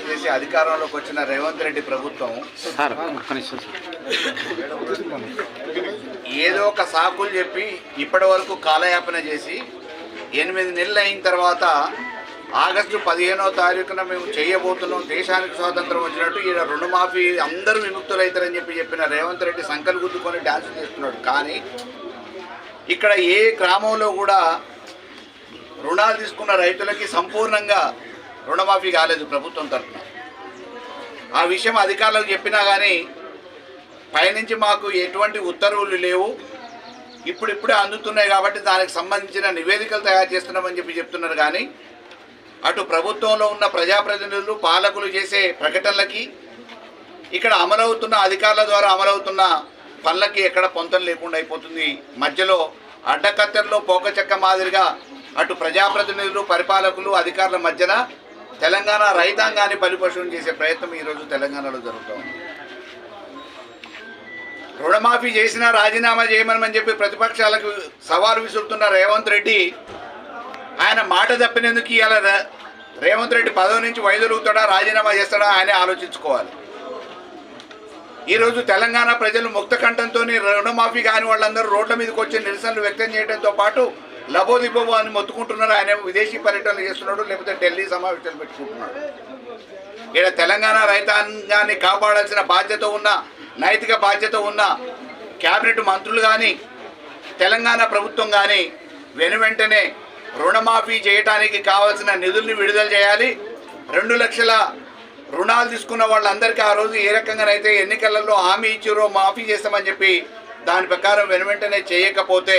వాగ్దానం చేసి అధికారంలోకి వచ్చిన రేవంత్ రెడ్డి ప్రభుత్వం ఏదో ఒక సాకులు చెప్పి ఇప్పటి వరకు కాలయాపన చేసి ఎనిమిది నెలలు అయిన తర్వాత ఆగస్టు పదిహేనో తారీఖున మేము చేయబోతున్నాం దేశానికి స్వాతంత్రం వచ్చినట్టు ఈయన రుణమాఫీ అందరూ విముక్తులవుతారని చెప్పి చెప్పిన రేవంత్ రెడ్డి సంకలు గుద్దుకొని డ్యాన్స్ చేస్తున్నాడు. కానీ ఇక్కడ ఏ గ్రామంలో కూడా రుణాలు తీసుకున్న రైతులకి సంపూర్ణంగా రుణమాఫీ కాలేదు ప్రభుత్వం తరఫున. ఆ విషయం అధికారులకు చెప్పినా కానీ పైనుంచి మాకు ఎటువంటి ఉత్తర్వులు లేవు. ఇప్పుడిప్పుడే అందుతున్నాయి కాబట్టి దానికి సంబంధించిన నివేదికలు తయారు చేస్తున్నామని చెప్పి చెప్తున్నారు కానీ అటు ప్రభుత్వంలో ఉన్న ప్రజాప్రతినిధులు పాలకులు చేసే ప్రకటనలకి ఇక్కడ అమలవుతున్న అధికారుల ద్వారా అమలవుతున్న పనులకి ఎక్కడ పొంతం లేకుండా అయిపోతుంది. మధ్యలో అడ్డకత్తెరలో పోకచెక్క మాదిరిగా అటు ప్రజాప్రతినిధులు పరిపాలకులు అధికారుల మధ్యన తెలంగాణ రైతాంగాన్ని బలిపశువులు చేసే ప్రయత్నం ఈరోజు తెలంగాణలో జరుగుతోంది రుణమాఫీ చేసినా రాజీనామా చేయమని చెప్పి ప్రతిపక్షాలకు సవాలు విసురుతున్న రేవంత్ రెడ్డి ఆయన మాట తప్పినందుకు ఇవాళ రేవంత్ రెడ్డి పదవి నుంచి వైదొలుగుతాడా రాజీనామా చేస్తాడా ఆయనే ఆలోచించుకోవాలి. ఈరోజు తెలంగాణ ప్రజలు ముక్త కంఠంతో రుణమాఫీ కాని వాళ్ళందరూ రోడ్ల మీదకి వచ్చి నిరసనలు వ్యక్తం చేయడంతో పాటు లబోదిబోబో అని మొత్తుకుంటున్నారు. ఆయన విదేశీ పర్యటనలు చేస్తున్నాడు లేకపోతే ఢిల్లీ సమావేశాలు పెట్టుకుంటున్నాడు. ఇక్కడ తెలంగాణ రైతాంగాన్ని కాపాడాల్సిన బాధ్యత ఉన్న నైతిక బాధ్యత ఉన్న కేబినెట్ మంత్రులు కానీ తెలంగాణ ప్రభుత్వం కానీ వెను వెంటనే రుణమాఫీ చేయడానికి కావాల్సిన నిధుల్ని విడుదల చేయాలి. రెండు లక్షల రుణాలు తీసుకున్న వాళ్ళందరికీ ఆ రోజు ఏ రకంగానైతే ఎన్నికలలో హామీ ఇచ్చారో మాఫీ చేస్తామని చెప్పి దాని ప్రకారం వెను వెంటనే చేయకపోతే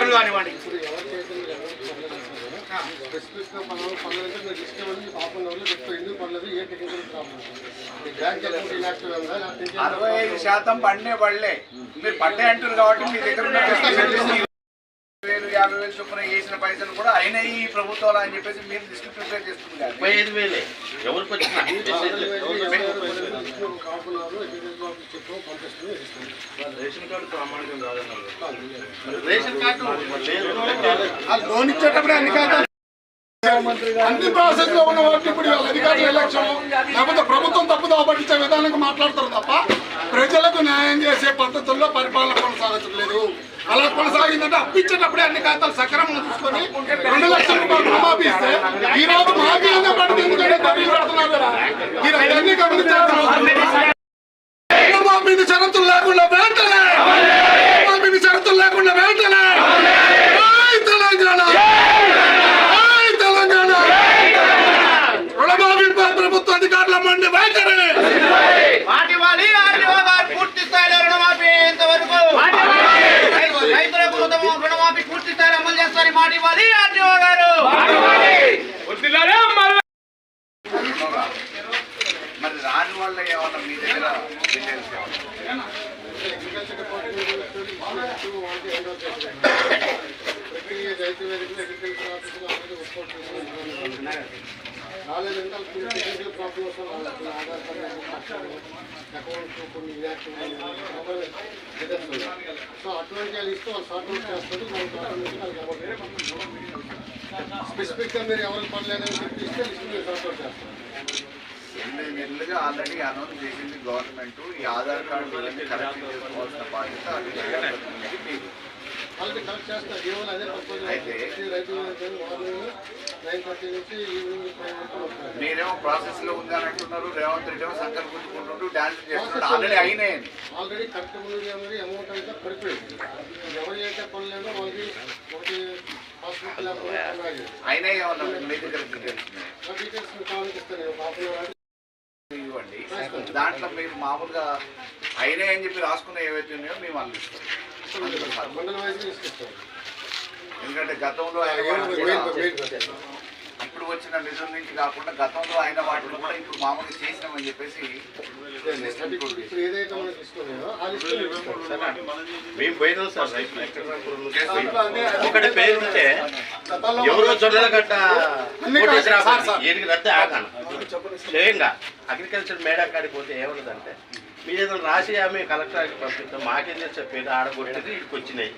లేకపోతే ఇంకేం అరవై ఐదు శాతం పడినే పడలే. మీరు పడ్డే అంటారు కాబట్టి మీ దగ్గర వేలు యాభై వేలు చొప్పున చేసిన పైసలు కూడా అయినాయి ఈ ప్రభుత్వాలు అని చెప్పేసి మీరు లిస్ట్ ప్రిపేర్ చేస్తుంది రేషన్ కార్డు ప్రామాణికం కాదన్నారు రేషన్ కార్డు లేదు. లోన్ ఇచ్చేటప్పుడు అన్ని కాదు అన్ని ప్రాసెస్లో ఉన్న వాటిని ఇప్పుడు వీళ్ళ అధికారులు ఎలక్షన్ లేకపోతే ప్రభుత్వం తప్పుదో పట్టించే విధానంగా మాట్లాడతారు తప్ప ప్రజలకు న్యాయం చేసే పద్ధతుల్లో పరిపాలన కొనసాగట్లేదు. అలా కొనసాగిందంటే అప్పించేటప్పుడే అన్ని ఖాతాలు సక్రమంగా తీసుకొని రెండు లక్షల రూపాయలు ఈ రోజు మాఫీ అనే పడింది ఎందుకంటే డబ్బులు పెడుతున్నారు కదా మీరు అవన్నీ గమనించాల్సిన అవసరం లేదు. రుణమాఫీని షరతులు లేకుండా వెంటనే రుణమాఫీని షరతులు లేకుండా వెంటనే జై తెలంగాణ జై తెలంగాణ రుణమాఫీ ప్రభుత్వ అధికారుల మండి వైఖరి మాటివ్వాలి ఆర్డీఓ గారు పూర్తి స్థాయిలో రుణమాఫీ అయ్యేంత వరకు. రైతులకు రుణమాఫీ పూర్తి స్థాయిలో అమలు గారు మరి రాని వల్ల ఏమన్నా మీ దగ్గర డీటెయిల్స్ ఏమన్నా? అగ్రికల్చర్ డిపార్ట్మెంట్ ప్రతి రైతు వేదికలు అగ్రికల్చర్ ఆఫీసులు అందరూ రిపోర్ట్ రాలేదంటే వాళ్ళకి టెక్నికల్ ఆధార్ కార్డు అకౌంట్ కొన్ని ఇన్యాక్టివ్ సో అటువంటి వాళ్ళు ఇస్తే వాళ్ళు సార్ట్ అవుట్ చేస్తారు. వాళ్ళకి ఆటోమేటిక్ స్పెసిఫిక్గా మీరు ఎవరికి పడలేదని చెప్పి లిస్ట్ మీరు సార్ట్ అవుట్ చేస్తారు. ఎనిమిది నెలలుగా ఆల్రెడీ అనౌన్స్ చేసింది గవర్నమెంట్ ఈ ఆధార్ కార్డు కరెక్ట్ చేసుకోవాల్సిన బాధ్యత అది వాళ్ళకి కలెక్ట్ చేస్తారు. కేవలం అదే మీరేమో ప్రాసెస్లో ఉంది అని అంటున్నారు. రేవంత్ రెడ్డి ఏమో సంకల్పించుకుంటుంటూ డాన్స్ చేస్తున్నారు ఆల్రెడీ అయినాయని ఆల్రెడీ కరెక్ట్ ముందు అనేది అమౌంట్ అంతా పడిపోయింది. ఎవరు అయితే పనులేదో వాళ్ళకి ఒకటి హాస్పిటల్ ఉన్నాయి అయినాయి ఏమన్నా? మీ దగ్గర డీటెయిల్స్ కావాలని ఇస్తాను. ఇవ్వండి. దాంట్లో మీరు మామూలుగా అయినాయి అని చెప్పి రాసుకున్న ఏవైతే ఉన్నాయో మేము అందిస్తాం ఎందుకంటే గతంలో ఇప్పుడు వచ్చిన నిధుల నుంచి కాకుండా గతంలో అయిన వాటిని కూడా ఇప్పుడు మామూలుగా చేసినామని చెప్పేసి. ఒకటి పేరుంటే ఎవరో రద్దు ఆగాను. స్వయంగా అగ్రికల్చర్ మేడా కాడికి పోతే ఏమన్నదంటే మీరు ఏదైనా రాసి ఆమె కలెక్టర్కి పంపిస్తాం మాకేం తెలుసా పేరు ఆడగొట్టేది ఇక్కడికి వచ్చినాయి.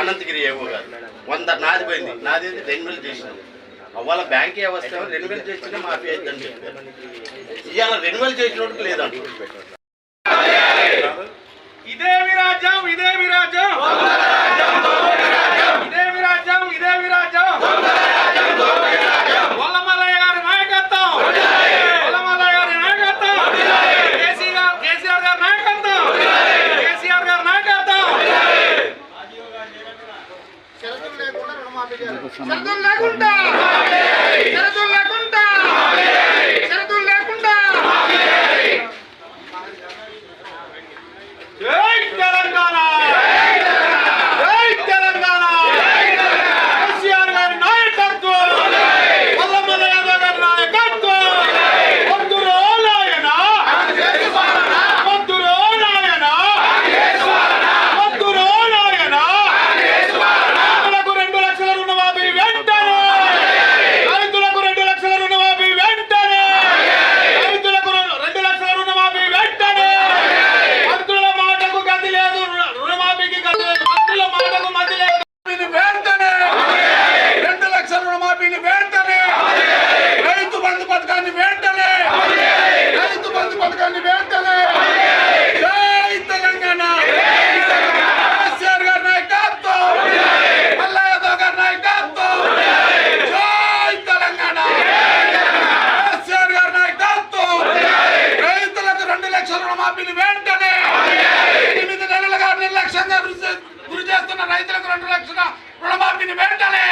అనంతగిరి ఏవో గారు. వంద నాది పోయింది. నాది ఏంది? రెండు వేలు చేసినాను అవ్వాల బ్యాంక్ వ్యవస్థ రెండు వేలు చేసినా మాఫీ అయిద్దని చెప్పారు. ఇవాళ రెండు వేలు చేసినోడికి లేదంట. ఇదే విరాజ్యం ఇదే విరాజ్యం ఇదే విరాజ్యం ఇదే విరాజ్యం వల్లమల్లయ్య గారి నాయకత్వం వల్లమల్లయ్య గారి నాయకత్వం కేసీఆర్ కేసీఆర్ గారి నాయకత్వం కేసీఆర్ గారి నాయకత్వం షరతులు లేకుండా రుణమాఫీ చేయాలి. షరతులు లేకుండా! షరతులు లేకుండా! షరతులు లేకుండా! జై తెలంగాణ జై తెలంగాణ కేసీఆర్ గారి నాయకత్వం వల్లమల్ల యాదవ్ గారి నాయకత్వం వద్దురో నాయన వద్దురో నాయన వద్దురో నాయన రైతులకు రెండు లక్షల రుణమాఫీ వెంటనే రైతులకు రెండు లక్షల రుణమాఫీ వెంటనే రైతులకు రు- రెండు లక్షల రుణమాఫీ వెంటనే మంత్రుల మాటకు గతి లేదు రు- రుణమాఫీకి గతి లేదు మంత్రుల మాటకు మతి లేదు రుణమాఫీని వెంటనే రెండు లక్షల రుణమాఫీని వెంటనే రైతు బంధు పథకాన్ని వెంటనే రైతు బంధు పథకాన్ని వెంటనే జై తెలంగాణ కేసీఆర్ గారి నాయకత్వం మల్లయ్య యాదవ్ గారి నాయకత్వం జై తెలంగాణ కేసీఆర్ గారి నాయకత్వం రైతులకు రెండు లక్షల రుణమాఫీని వెంటనే ఎనిమిది నెలలుగా నిర్లక్ష్యంగా గురి చేస్తున్న రైతులకు రెండు లక్షల రుణమాఫీని వెంటనే